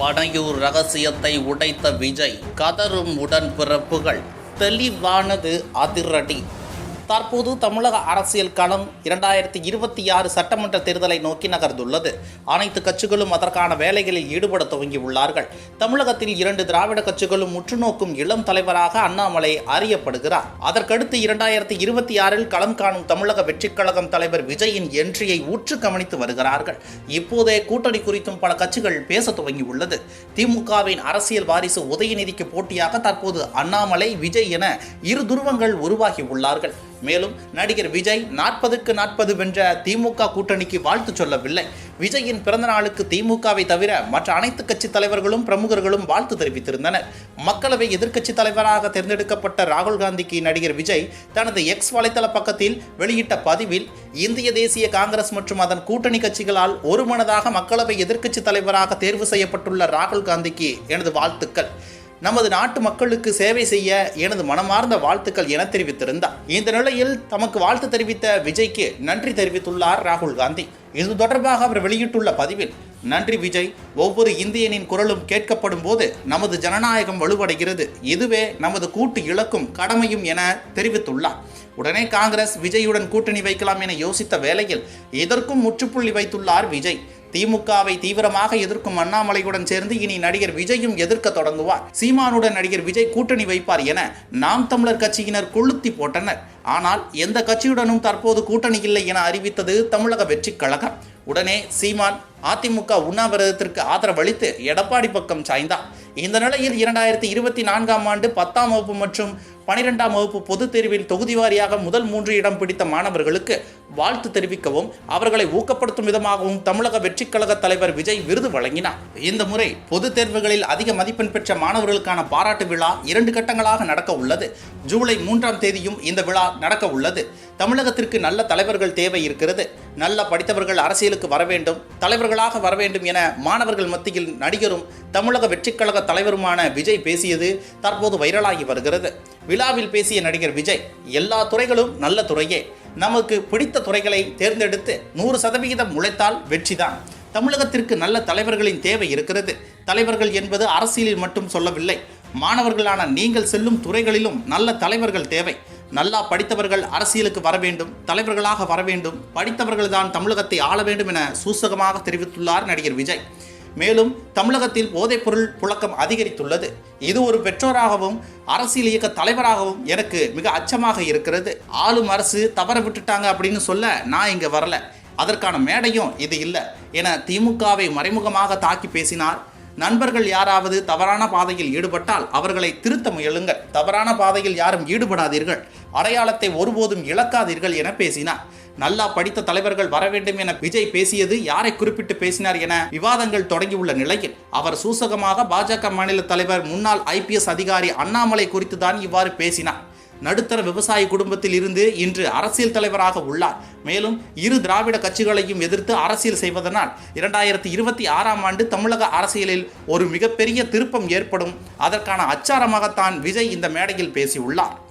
பனையூர் ரகசியத்தை உடைத்த விஜய் கதரும் உடன்பிறப்புகள் தெளிவானது அதிரடி. தற்போது தமிழக அரசியல் களம் இரண்டாயிரத்தி இருபத்தி ஆறு சட்டமன்ற தேர்தலை நோக்கி நகர்ந்துள்ளது. அனைத்து கட்சிகளும் அதற்கான வேலைகளில் ஈடுபட துவங்கியுள்ளார்கள். தமிழகத்தில் இரண்டு திராவிட கட்சிகளும் முற்றுநோக்கும் இளம் தலைவராக அண்ணாமலை அறியப்படுகிறார். அதற்கடுத்து இரண்டாயிரத்தி இருபத்தி ஆறில் களம் காணும் தமிழக வெற்றிக் கழகம் தலைவர் விஜயின் என்ட்ரியை உற்று கவனித்து வருகிறார்கள். இப்போதே கூட்டணி குறித்தும் பல கட்சிகள் பேச துவங்கியுள்ளது. திமுகவின் அரசியல் வாரிசு உதயநிதிக்கு போட்டியாக தற்போது அண்ணாமலை விஜய் என இரு துருவங்கள் உருவாகி உள்ளார்கள். மேலும் நடிகர் விஜய் நாற்பதுக்கு நாற்பது வென்ற திமுக கூட்டணிக்கு வாழ்த்து சொல்லவில்லை. விஜயின் பிறந்த நாளுக்கு திமுகவை தவிர மற்ற அனைத்து கட்சி தலைவர்களும் பிரமுகர்களும் வாழ்த்து தெரிவித்திருந்தனர். மக்களவை எதிர்க்கட்சி தலைவராக தேர்ந்தெடுக்கப்பட்ட ராகுல் காந்திக்கு நடிகர் விஜய் தனது எக்ஸ் வலைத்தள பக்கத்தில் வெளியிட்ட பதிவில் இந்திய தேசிய காங்கிரஸ் மற்றும் அதன் கூட்டணி கட்சிகளால் ஒருமனதாக மக்களவை எதிர்க்கட்சி தலைவராக தேர்வு செய்யப்பட்டுள்ள ராகுல் காந்திக்கு எனது வாழ்த்துக்கள். நமது நாட்டு மக்களுக்கு சேவை செய்ய எனது மனமார்ந்த வாழ்த்துக்கள் என தெரிவித்திருந்தார். இந்த நிலையில் தமக்கு வாழ்த்து தெரிவித்த விஜய்க்கு நன்றி தெரிவித்துள்ளார் ராகுல் காந்தி. இது தொடர்பாக அவர் வெளியிட்டுள்ள பதிவில் நன்றி விஜய் ஒவ்வொரு இந்தியனின் குரலும் கேட்கப்படும் போது நமது ஜனநாயகம் வலுவடைகிறது. இதுவே நமது கூட்டு இலக்கும் கடமையும் என தெரிவித்துள்ளார். உடனே காங்கிரஸ் விஜயுடன் கூட்டணி வைக்கலாம் என யோசித்த வேளையில் இதற்கும் முற்றுப்புள்ளி வைத்துள்ளார் விஜய். திமுகவை தீவிரமாக எதிர்க்கும் அண்ணாமலையுடன் சேர்ந்து இனி நடிகர் விஜயும் எதிர்க்க தொடங்குவார். சீமானுடன் நடிகர் விஜய் கூட்டணி வைப்பார் என நாம் தமிழர் கட்சியினர் கொளுத்தி போட்டனர். ஆனால் எந்த கட்சியுடனும் தற்போது கூட்டணி இல்லை என அறிவித்தது தமிழக வெற்றி கழகம். உடனே சீமான் அதிமுக உண்ணாவிரதத்திற்கு ஆதரவளித்து எடப்பாடி பக்கம் சாய்ந்தார். இந்த நிலையில் இரண்டாயிரத்தி இருபத்தி நான்காம் ஆண்டு பத்தாம் வகுப்பு மற்றும் பனிரெண்டாம் வகுப்பு பொதுத் தேர்வில் தொகுதி வாரியாக முதல் மூன்று இடம் பிடித்த மாணவர்களுக்கு வாழ்த்து தெரிவிக்கவும் அவர்களை ஊக்கப்படுத்தும் விதமாகவும் தமிழக வெற்றிக் கழக தலைவர் விஜய் விருது வழங்கினார். இந்த முறை பொதுத் தேர்வுகளில் அதிக மதிப்பெண் பெற்ற மாணவர்களுக்கான பாராட்டு விழா இரண்டு கட்டங்களாக நடக்க உள்ளது. ஜூலை மூன்றாம் தேதியும் இந்த விழா நடக்க உள்ளது. தமிழகத்திற்கு நல்ல தலைவர்கள் தேவை இருக்கிறது. நல்ல படித்தவர்கள் அரசியலுக்கு வர வேண்டும் தலைவர்களாக வர வேண்டும் என மாணவர்கள் மத்தியில் நடிகரும் தமிழக வெற்றிக் கழக தலைவருமான விஜய் பேசியது தற்போது வைரலாகி வருகிறது. விழாவில் பேசிய நடிகர் விஜய் எல்லா துறைகளும் நல்ல துறையே. நமக்கு பிடித்த துறைகளை தேர்ந்தெடுத்து நூறு சதவிகிதம் உழைத்தால் வெற்றிதான். தமிழகத்திற்கு நல்ல தலைவர்களின் தேவை இருக்கிறது. தலைவர்கள் என்பது அரசியலில் மட்டும் சொல்லவில்லை. மாணவர்களான நீங்கள் செல்லும் துறைகளிலும் நல்ல தலைவர்கள் தேவை. நல்லா படித்தவர்கள் அரசியலுக்கு வர வேண்டும் தலைவர்களாக வர வேண்டும். படித்தவர்கள் தான் தமிழகத்தை ஆள வேண்டும் என சூசகமாக தெரிவித்துள்ளார் நடிகர் விஜய். மேலும் தமிழகத்தில் போதைப்பொருள் புழக்கம் அதிகரித்துள்ளது. இது ஒரு பெற்றோராகவும் அரசியல் இயக்க தலைவராகவும் எனக்கு மிக அச்சமாக இருக்கிறது. ஆளும் அரசு தவற விட்டுட்டாங்க அப்படின்னு சொல்ல நான் இங்கே வரல. அதற்கான மேடையும் இது இல்லை. என திமுகவை மறைமுகமாக தாக்கி பேசினார் நண்பர்கள் யாராவது தவறான பாதையில் ஈடுபட்டால் அவர்களை திருத்த முயலுங்கள். தவறான பாதையில் யாரும் ஈடுபடாதீர்கள். அடையாளத்தை ஒருபோதும் இழக்காதீர்கள் என பேசினார். நல்லா படித்த தலைவர்கள் வர வேண்டும் என விஜய் பேசியது யாரை குறிப்பிட்டு பேசினார் என விவாதங்கள் தொடங்கியுள்ள நிலையில் அவர் சூசகமாக பாஜக மாநில தலைவர் முன்னாள் ஐபிஎஸ் அதிகாரி அண்ணாமலை குறித்து தான் இவ்வாறு பேசினார். நடுத்தர விவசாய குடும்பத்தில் இருந்து இன்று அரசியல் தலைவராக உள்ளார். மேலும் இரு திராவிட கட்சிகளையும் எதிர்த்து அரசியல் செய்வதனால் இரண்டாயிரத்தி இருபத்தி ஆறாம் ஆண்டு தமிழக அரசியலில் ஒரு மிகப்பெரிய திருப்பம் ஏற்படும். அதற்கான அச்சாரமாகத்தான் விஜய் இந்த மேடையில் பேசியுள்ளார்.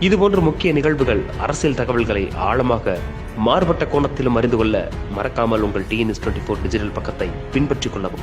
இதுபோன்ற முக்கிய நிகழ்வுகள் அரசியல் தகவல்களை ஆழமாக மாறுபட்ட கோணத்திலும் அறிந்து கொள்ள மறக்காமல் உங்கள் டிஎன்எஸ் டுவெண்ட்டி ஃபோர் டிஜிட்டல் பக்கத்தை பின்பற்றிக் கொள்ளவும்.